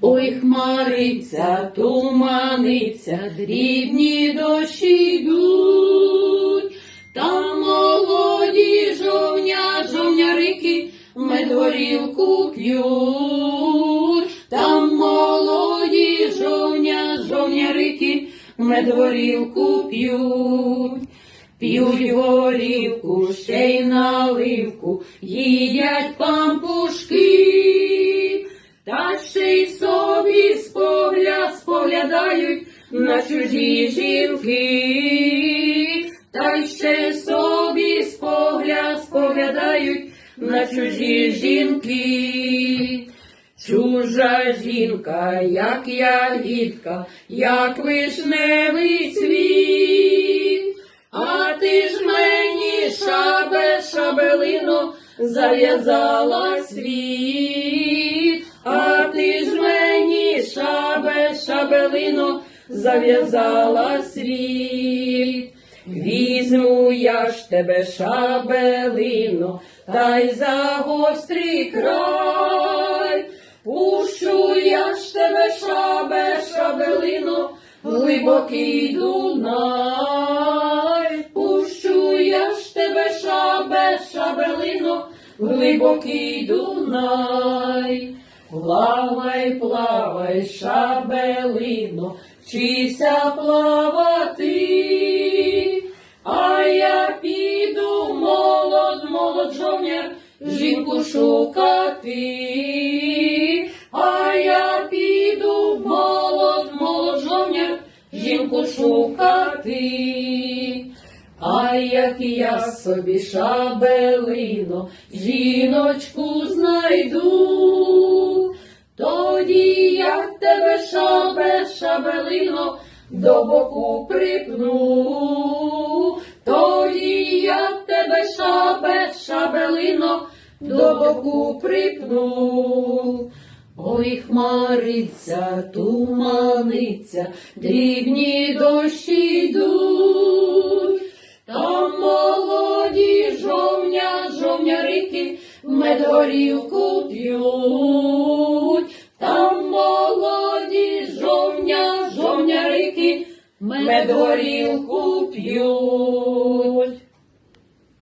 Ой, хмариться, туманиться, дрібні дощі йдуть, там молоді жовня, жовнярики медгорілку п'ють, там молоді жовня, жовнярики медгорілку п'ють. П'ють горілку, ще й наливку, їдять пампушки, на чужі жінки, та ще собі спогляд споглядають на чужі жінки. Чужа жінка, як ягідка, як вишневий цвіт, а ти ж мені шабе, шабелино, зав'язала світ, а ти ж мені шабе, шабелино, зав'язала світ. Візьму я ж тебе шабелино, та й за гострий край. Пущу я ж тебе шабе, шабелино, глибокий Дунай. Пущу я ж тебе шабе, шабелино, глибокий Дунай. Плавай, плавай, шабелино, вчися плавати, а я піду молод, молод жовняр, жінку шукати, а я піду молод, молод жовняр, жінку шукати. А як я собі шабелино, жіночку знайду, шабе, до боку припну, тоді я тебе шабе, шабелино, до боку припну. Ой, хмариться, туманиться, дрібні дощі йдуть, там молоді жовня, жовнярики медгорілку п'ють. Медгорілку п'ють.